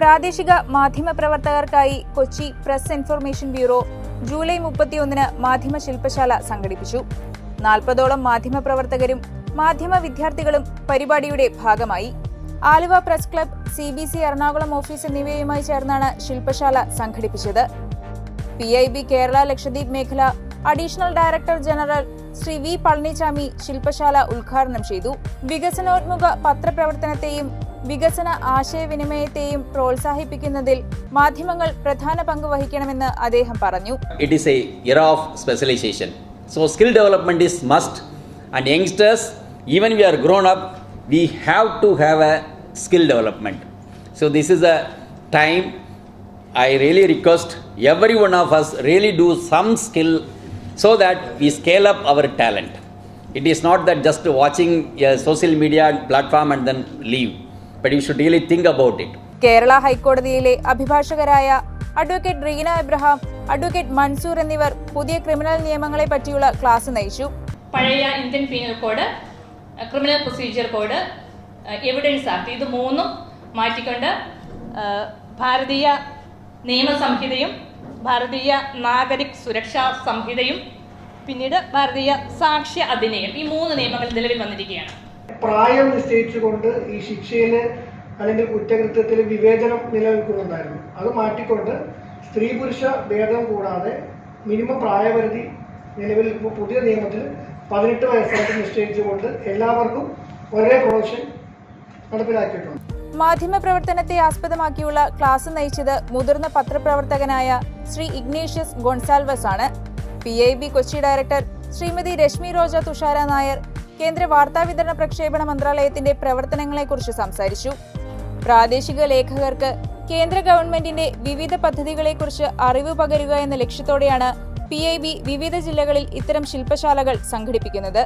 പ്രാദേശിക മാധ്യമ പ്രവർത്തകർക്കായി Kochi press information bureau July മുപ്പത്തിയൊന്നിന് മാധ്യമ ശില്പശാല സംഘടിപ്പിച്ചു. നാൽപ്പതോളം മാധ്യമ പ്രവർത്തകരും മാധ്യമ വിദ്യാർത്ഥികളും പരിപാടിയുടെ ഭാഗമായി. Aluva press club C B C Ernakulam office എന്നിവയുമായി ചേർന്നാണ് ശില്പശാല സംഘടിപ്പിച്ചത്. P I B Kerala Lakshadweep മേഖല additional director general Shri V Palanichamy ശില്പശാല ഉദ്ഘാടനം ചെയ്തു. വികസനോന്മുഖ പത്രപ്രവർത്തനത്തെയും വികസന ആശയവിനിമയത്തെയും പ്രോത്സാഹിപ്പിക്കുന്നതിൽ മാധ്യമങ്ങൾ പ്രധാന പങ്ക് വഹിക്കണമെന്ന് അദ്ദേഹം പറഞ്ഞു. It is a year of specialization so skill development is must and youngsters even we are grown up we have to have a skill development so this is a time I really request every one of us really do some skill so that we scale up our talent it is not that just watching social media platform and then leave but you should really think about it. Kerala ഹൈക്കോടതിയിലെ അഭിഭാഷകരായ advocate Reena Abraham advocate Mansoor എന്നിവർ പുതിയ criminal നിയമങ്ങളെ പറ്റിയുള്ള class നയിച്ചു. പഴയ Indian penal code criminal procedure code evidence act ഇത് മൂന്നും മാറ്റിക്കൊണ്ട് ആ, ഭാരതീയ നിയമസംഹിതയും ഭാരതീയ നാഗരിക് സുരക്ഷാ സംഹിതയും പിന്നീട് ഭാരതീയ സാക്ഷ്യ അധിനയം ഈ മൂന്ന് നിയമങ്ങൾ നിലവിൽ വന്നിരിക്കുകയാണ്. പ്രായം നിശ്ചയിച്ചുകൊണ്ട് ഈ ശിക്ഷയിൽ അല്ലെങ്കിൽ കുറ്റകൃത്യത്തിൽ വിവേചനം നിലനിൽക്കുന്നുണ്ടായിരുന്നു. അത് മാറ്റിക്കൊണ്ട് സ്ത്രീ പുരുഷ ഭേദം കൂടാതെ മിനിമം പ്രായപരിധി നിലവിൽ ഇപ്പോൾ പുതിയ നിയമത്തിൽ പതിനെട്ട് വയസ്സായിട്ട് നിശ്ചയിച്ചുകൊണ്ട് എല്ലാവർക്കും ഒരേ പ്രൊഡക്ഷൻ നടപ്പിലാക്കിയിട്ടുണ്ട്. മാധ്യമപ്രവർത്തനത്തെ ആസ്പദമാക്കിയുള്ള ക്ലാസ് നയിച്ചത് മുതിർന്ന പത്രപ്രവർത്തകനായ ശ്രീ ഇഗ്നേഷ്യസ് ഗൊൺസാൽവസ് ആണ് P I B Kochi director Shrimati Reshmi Roja Thushara Nair കേന്ദ്ര വാർത്താവിതരണ പ്രക്ഷേപണ മന്ത്രാലയത്തിന്റെ പ്രവർത്തനങ്ങളെക്കുറിച്ച് സംസാരിച്ചു. പ്രാദേശിക ലേഖകർക്ക് കേന്ദ്ര ഗവൺമെന്റിന്റെ വിവിധ പദ്ധതികളെക്കുറിച്ച് അറിവ് പകരുക എന്ന ലക്ഷ്യത്തോടെയാണ് പി വിവിധ ജില്ലകളിൽ ഇത്തരം ശില്പശാലകൾ സംഘടിപ്പിക്കുന്നത്.